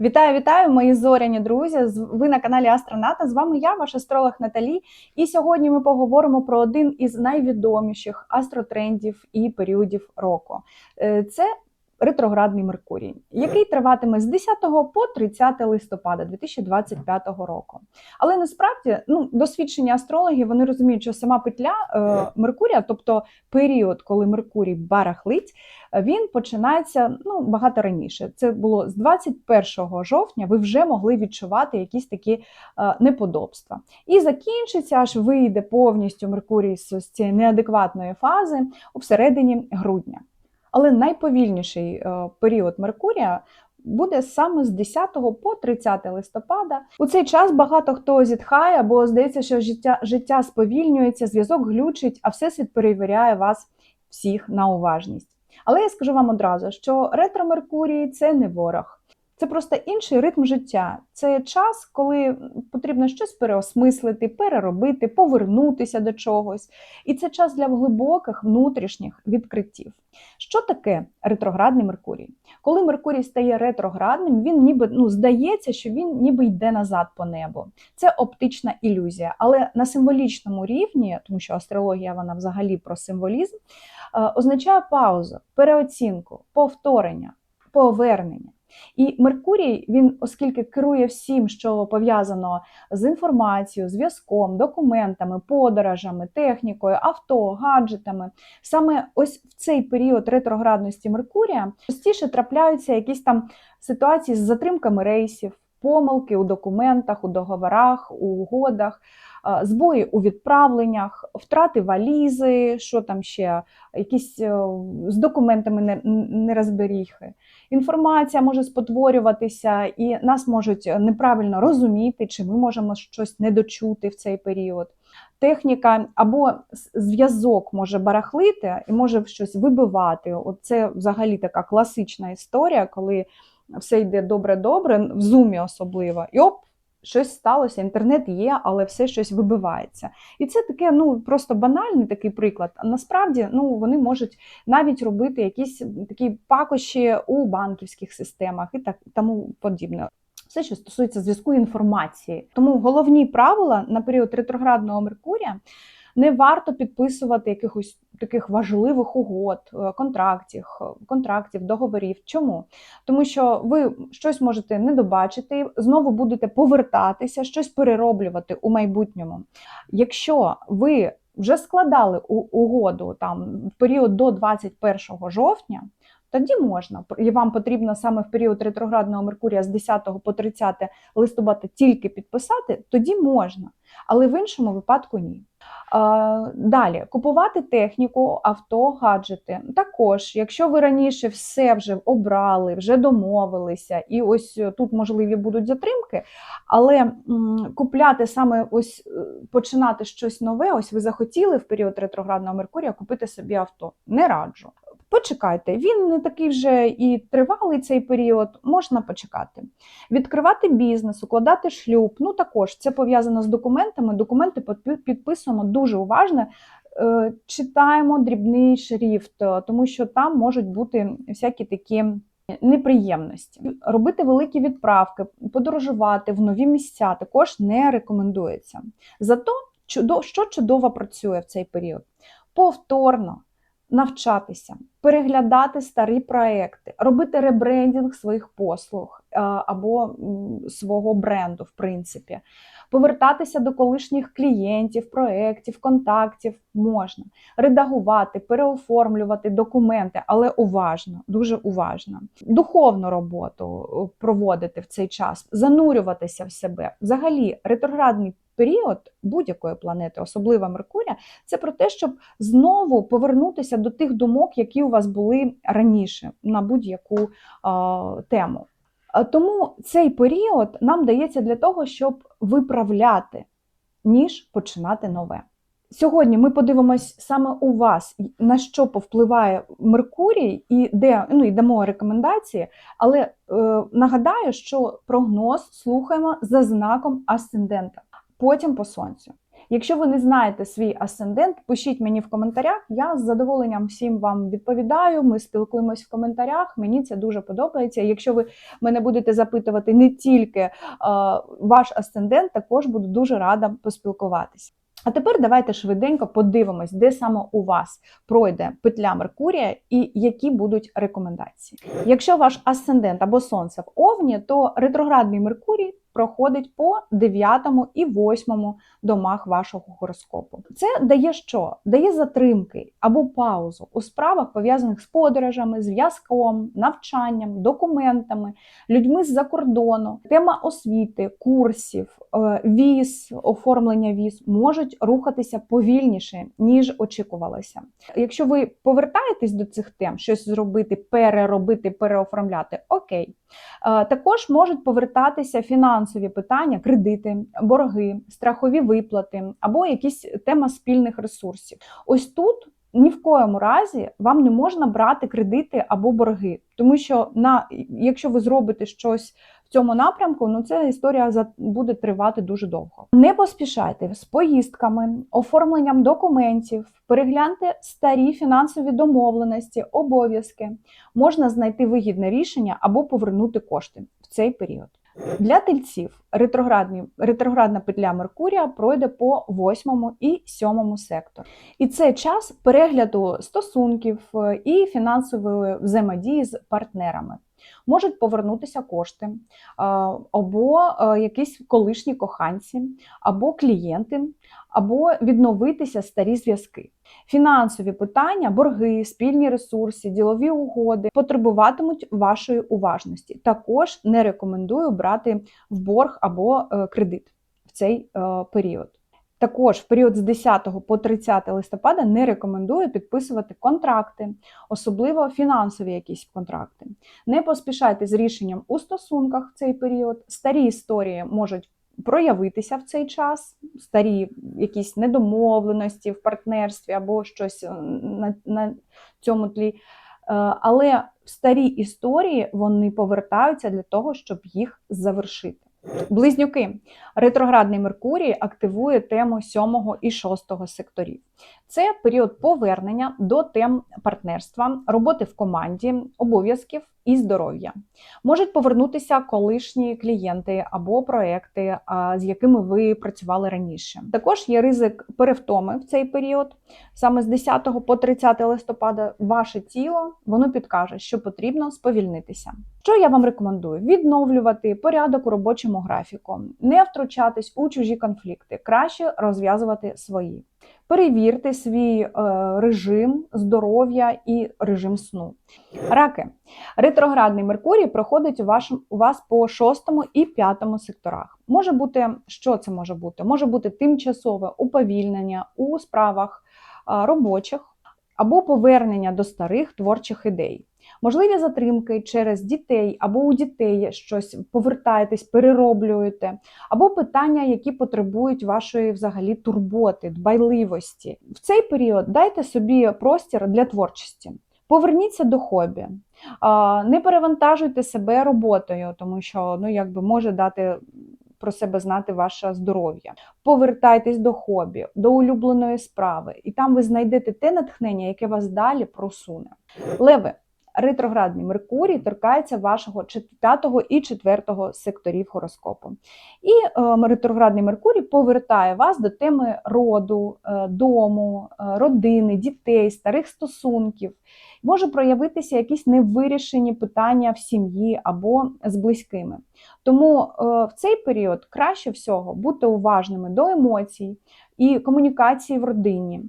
Вітаю, вітаю, мої зоряні друзі! Ви на каналі Астроната. З вами я, ваш астролог Наталі. І сьогодні ми поговоримо про один із найвідоміших астротрендів і періодів року. Е, Це ретроградний Меркурій, який триватиме з 10 по 30 листопада 2025 року. Але насправді ну, досвідчені астрологи вони розуміють, що сама петля е, Меркурія, тобто період, коли Меркурій барахлить, він починається ну, багато раніше. Це було з 21 жовтня. Ви вже могли відчувати якісь такі е, неподобства. І закінчиться, аж вийде повністю Меркурій з цієї неадекватної фази у середині грудня. Але найповільніший е, період Меркурія. Буде саме з 10 по 30 листопада. У цей час багато хто зітхає, бо здається, що життя, життя сповільнюється, зв'язок глючить, а всесвіт перевіряє вас всіх на уважність. Але я скажу вам одразу, що ретро Меркурій це не ворог. Це просто інший ритм життя. Це час, коли потрібно щось переосмислити, переробити, повернутися до чогось. І це час для глибоких внутрішніх відкриттів. Що таке ретроградний Меркурій? Коли Меркурій стає ретроградним, він ніби ну здається, що він ніби йде назад по небу. Це оптична ілюзія, але на символічному рівні, тому що астрологія вона взагалі про символізм, е, означає паузу, переоцінку, повторення, повернення. І Меркурій, він, оскільки керує всім, що пов'язано з інформацією, зв'язком, документами, подорожами, технікою, авто, гаджетами, саме ось в цей період ретроградності Меркурія частіше трапляються якісь там ситуації з затримками рейсів, помилки у документах, у договорах, у угодах. Збої у відправленнях, втрати валізи, що там ще, якісь е, з документами не- нерозберіхи. Інформація може спотворюватися, і нас можуть неправильно розуміти, чи ми можемо щось недочути в цей період. Техніка або зв'язок може барахлити і може щось вибивати. От це взагалі така класична історія, коли все йде добре-добре, в зумі особливо, і оп, щось сталося, інтернет є, але все щось вибивається. І це таке, ну просто банальний такий приклад. А насправді ну, вони можуть навіть робити якісь такі пакощі у банківських системах і так тому подібне. Все, що стосується зв'язку інформації. Тому головні правила на період ретроградного Меркурія не варто підписувати якихось таких важливих угод, е, контрактів, е, контрактів, договорів. Чому? Тому що ви щось можете не добачити, знову будете повертатися, щось перероблювати у майбутньому. Якщо ви вже складали угоду там в період до 21 жовтня. Тоді можна, і вам потрібно саме в період ретроградного Меркурія з 10 по 30 листопада тільки підписати, тоді можна, але в іншому випадку ні. Далі купувати техніку, авто, гаджети. Також, якщо ви раніше все вже обрали, вже домовилися, і ось е, тут можливі будуть затримки, але купляти саме ось е, починати щось нове, ось ви захотіли в період ретроградного Меркурія купити собі авто. Не раджу. Почекайте, він не такий вже і тривалий цей період, можна почекати. Відкривати бізнес, укладати шлюб. Ну також це пов'язано з документами. Документи підписуємо дуже уважно. Е, Читаємо дрібний шрифт, е, тому що там можуть бути всякі такі неприємності. Робити великі відправки, подорожувати в нові місця також не рекомендується. Зато що чудово працює в цей період? Повторно навчатися, переглядати старі проекти, робити ребрендінг своїх послуг е, або свого бренду, в принципі, повертатися до колишніх клієнтів, проєктів, контактів можна, редагувати, переоформлювати документи, але уважно, дуже уважно. Духовну роботу е, проводити в цей час, занурюватися в себе. Взагалі, ретроградний період будь-якої планети, особливо Меркурія, це про те, щоб знову повернутися до тих думок, які вас були раніше на будь-яку тему. Е, Тому цей період нам дається для того, щоб виправляти, ніж починати нове. Сьогодні ми подивимось саме у вас, на що повпливає Меркурій, і де ну і дамо рекомендації. Але е, нагадаю, що прогноз слухаємо за знаком асцендента, потім по сонцю. Якщо ви не знаєте свій асцендент, пишіть мені в коментарях. Я з задоволенням всім вам відповідаю. Ми спілкуємось в коментарях. Мені це дуже подобається. Якщо ви мене будете запитувати не тільки е, ваш асцендент, також буду дуже рада поспілкуватися. А тепер давайте швиденько подивимось, де саме у вас пройде петля Меркурія і які будуть рекомендації. Якщо ваш асцендент або сонце в Овні, то ретроградний Меркурій проходить по 9 і 8 домах вашого гороскопу. Це дає що? Дає затримки або паузу у справах, пов'язаних з подорожами, зв'язком, навчанням, документами, людьми з-за кордону. Тема освіти, курсів, е, віз, оформлення віз можуть рухатися повільніше, ніж очікувалося. Якщо ви повертаєтесь до цих тем, щось зробити, переробити, переоформляти, окей. Е, Також можуть повертатися фінансові питання, кредити, борги, страхові виплати або якісь тема спільних ресурсів. Ось тут. Ні в коєму разі вам не можна брати кредити або борги, тому що на якщо ви зробите щось в цьому напрямку, ну ця історія буде тривати дуже довго. Не поспішайте з поїздками, оформленням документів, перегляньте старі фінансові домовленості, обов'язки. Можна знайти вигідне рішення або повернути кошти в цей період. Для тельців ретроградна петля Меркурія пройде по восьмому і сьомому сектору. І це час перегляду стосунків е, і фінансової взаємодії з партнерами. Можуть повернутися кошти, е, або е, якісь колишні коханці, або клієнти, або відновитися старі зв'язки. Фінансові питання, борги, спільні ресурси, ділові угоди потребуватимуть вашої уважності. Також не рекомендую брати в борг або е, кредит в цей період. Також в період з 10 по 30 листопада не рекомендую підписувати контракти, особливо фінансові якісь контракти. Не поспішайте з рішенням у стосунках в цей період. Старі історії можуть проявитися в цей час, старі якісь недомовленості в партнерстві або щось на, на цьому тлі. Е, Але старі історії вони повертаються для того, щоб їх завершити. Близнюки. Ретроградний Меркурій активує тему 7 і 6 секторів. Це період повернення до тем партнерства, роботи в команді, обов'язків і здоров'я. Можуть повернутися колишні клієнти або проекти, з якими ви працювали раніше. Також є ризик перевтоми в цей період. Саме з 10 по 30 листопада ваше тіло воно підкаже, що потрібно сповільнитися. Що я вам рекомендую? Відновлювати порядок у робочому графіку, не втручатись у чужі конфлікти, краще розв'язувати свої. Перевірте свій е, режим здоров'я і режим сну. Раки. Ретроградний Меркурій проходить у, вашому, у вас по шостому і п'ятому секторах. Може бути, що це може бути? Може бути тимчасове уповільнення у справах робочих або повернення до старих творчих ідей. Можливі затримки через дітей або у дітей щось повертаєтесь, перероблюєте, або питання, які потребують вашої взагалі турботи, дбайливості. В цей період дайте собі простір для творчості. Поверніться до хобі, не перевантажуйте себе роботою, тому що ну, якби може дати про себе знати ваше здоров'я. Повертайтесь до хобі, до улюбленої справи, і там ви знайдете те натхнення, яке вас далі просуне. Леви. Ретроградний Меркурій торкається вашого 5 і 4 секторів гороскопу. І е, ретроградний Меркурій повертає вас до теми роду, е, дому, е, родини, дітей, старих стосунків. Може проявитися якісь невирішені питання в сім'ї або з близькими. Тому е, в цей період краще всього бути уважними до емоцій і комунікації в родині,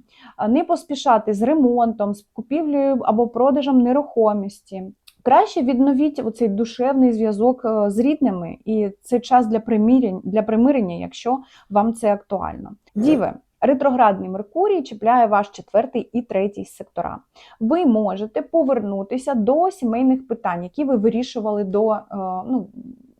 не поспішати з ремонтом, з купівлею або продажем нерухомості. Краще відновіть оцей душевний зв'язок е, з рідними, і це час для примирень, для примирення, якщо вам це актуально. Діви. Ретроградний Меркурій чіпляє ваш четвертий і третій сектора. Ви можете повернутися до сімейних питань, які ви вирішували до, е, ну,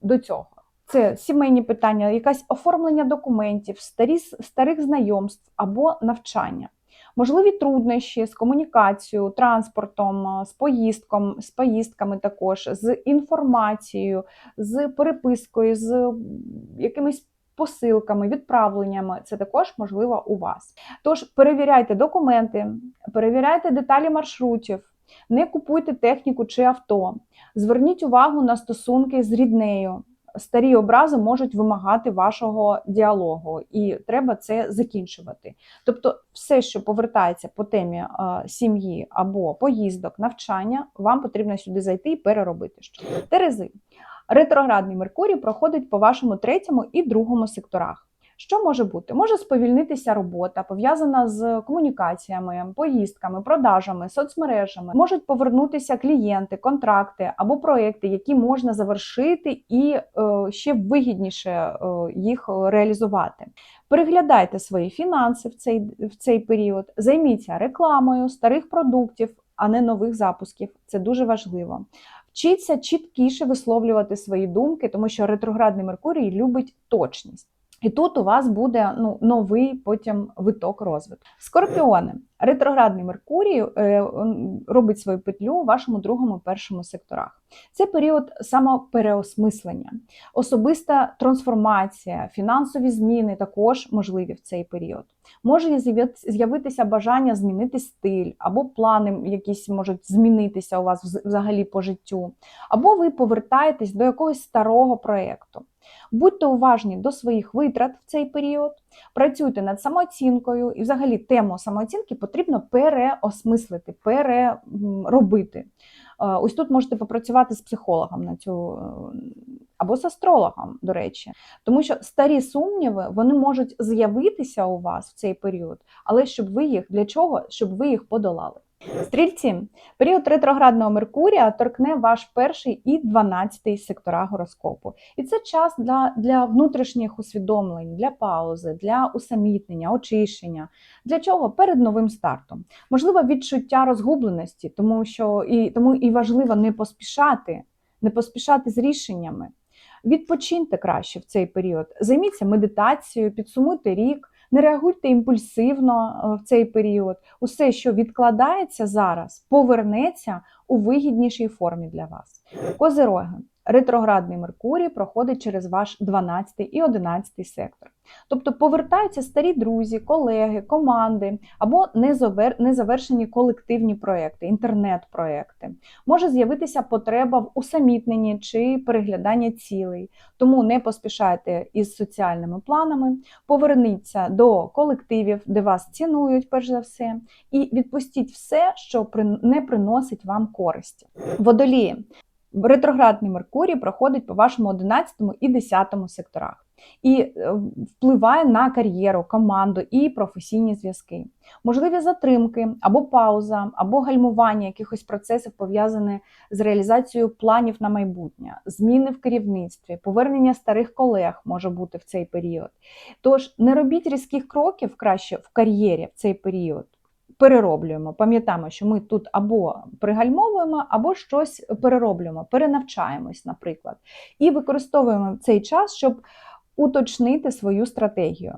до цього. Це сімейні питання, якесь оформлення документів, старі, старих знайомств або навчання. Можливі труднощі з комунікацією, транспортом, з поїздком, з поїздками також, з інформацією, з перепискою, з якимись посилками, відправленнями. Це також можливо у вас. Тож перевіряйте документи, перевіряйте деталі маршрутів, не купуйте техніку чи авто. Зверніть увагу на стосунки з ріднею. Старі образи можуть вимагати вашого діалогу, і треба це закінчувати. Тобто, все, що повертається по темі е, сім'ї або поїздок, навчання, вам потрібно сюди зайти і переробити. Що Терези. Ретроградний Меркурій проходить по вашому третьому і другому секторах. Що може бути? Може сповільнитися робота, пов'язана з комунікаціями, поїздками, продажами, соцмережами. Можуть повернутися клієнти, контракти або проекти, які можна завершити і е, ще вигідніше е, їх реалізувати. Переглядайте свої фінанси в цей, в цей період, займіться рекламою старих продуктів, а не нових запусків. Це дуже важливо. Вчіться чіткіше висловлювати свої думки, тому що ретроградний Меркурій любить точність. І тут у вас буде ну, новий потім виток розвитку. Скорпіони. Ретроградний Меркурій е, робить свою петлю у вашому другому першому секторах. Це період самопереосмислення, особиста трансформація, фінансові зміни також можливі в цей період. Може з'явитися бажання змінити стиль, або плани якісь можуть змінитися у вас взагалі по життю, або ви повертаєтесь до якогось старого проєкту. Будьте уважні до своїх витрат в цей період, працюйте над самооцінкою, і взагалі тему самооцінки потрібно переосмислити, переробити. Ось тут можете попрацювати з психологом на цю або з астрологом, до речі, тому що старі сумніви вони можуть з'явитися у вас в цей період, але щоб ви їх для чого? Щоб ви їх подолали. Стрільці, період ретроградного Меркурія торкне ваш перший і дванадцятий сектора гороскопу. І це час для для внутрішніх усвідомлень, для паузи, для усамітнення, очищення. Для чого? Перед новим стартом. Можливо, відчуття розгубленості, тому що і тому і важливо не поспішати, не поспішати з рішеннями. Відпочиньте краще в цей період, займіться медитацією, підсумуйте рік. Не реагуйте імпульсивно е, в цей період. Усе, що відкладається зараз, повернеться у вигіднішій формі для вас. Козироги. Ретроградний Меркурій проходить через ваш 12 і 11 сектор. Тобто повертаються старі друзі, колеги, команди або незавершені колективні проекти, інтернет-проекти. Може з'явитися потреба в усамітненні чи перегляданні цілей. Тому не поспішайте із соціальними планами, поверніться до колективів, де вас цінують, перш за все, і відпустіть все, що не приносить вам користі. Водолії. Ретроградний Меркурій проходить по вашому 11 і 10 секторах і е, впливає на кар'єру, команду і професійні зв'язки. Можливі затримки або пауза, або гальмування якихось процесів пов'язаних з реалізацією планів на майбутнє, зміни в керівництві, повернення старих колег може бути в цей період. Тож не робіть різких кроків краще в кар'єрі в цей період перероблюємо. Пам'ятаємо, що ми тут або пригальмовуємо, або щось перероблюємо, перенавчаємось, наприклад, і використовуємо цей час, щоб уточнити свою стратегію.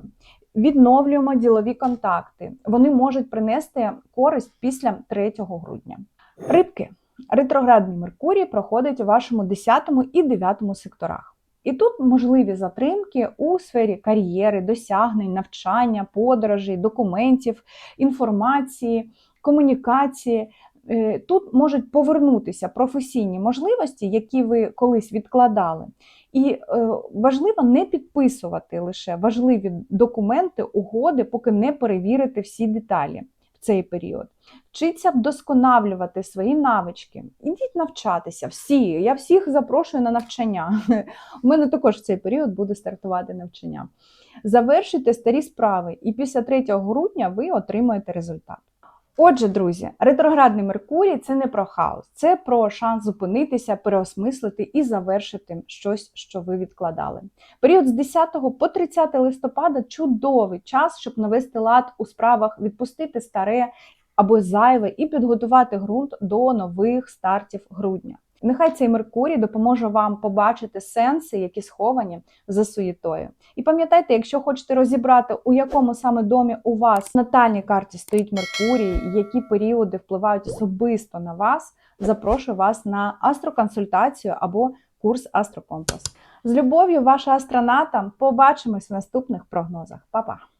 Відновлюємо ділові контакти. Вони можуть принести користь після 3 грудня. Рибки. Ретроградний Меркурій проходить у вашому 10 і 9 секторах. І тут можливі затримки у сфері кар'єри, досягнень, навчання, подорожей, документів, інформації, комунікації. Е, тут можуть повернутися професійні можливості, які ви колись відкладали. І е, важливо не підписувати лише важливі документи, угоди, поки не перевірите всі деталі цей період. Вчиться вдосконалювати свої навички. Ідіть навчатися, всі. Я всіх запрошую на навчання. У мене також в цей період буде стартувати навчання. Завершуйте старі справи, і після 3 грудня ви отримаєте результат. Отже, друзі, ретроградний Меркурій це не про хаос, це про шанс зупинитися, переосмислити і завершити щось, що ви відкладали. Період з 10 по 30 листопада чудовий час, щоб навести лад у справах, відпустити старе або зайве і підготувати ґрунт до нових стартів грудня. Нехай цей Меркурій допоможе вам побачити сенси, які сховані за суєтою. І пам'ятайте, якщо хочете розібрати, у якому саме домі у вас в натальній карті стоїть Меркурій, які періоди впливають особисто на вас, запрошую вас на астроконсультацію або курс Астрокомпас. З любов'ю, ваша астроната. Побачимось в наступних прогнозах. Па-па!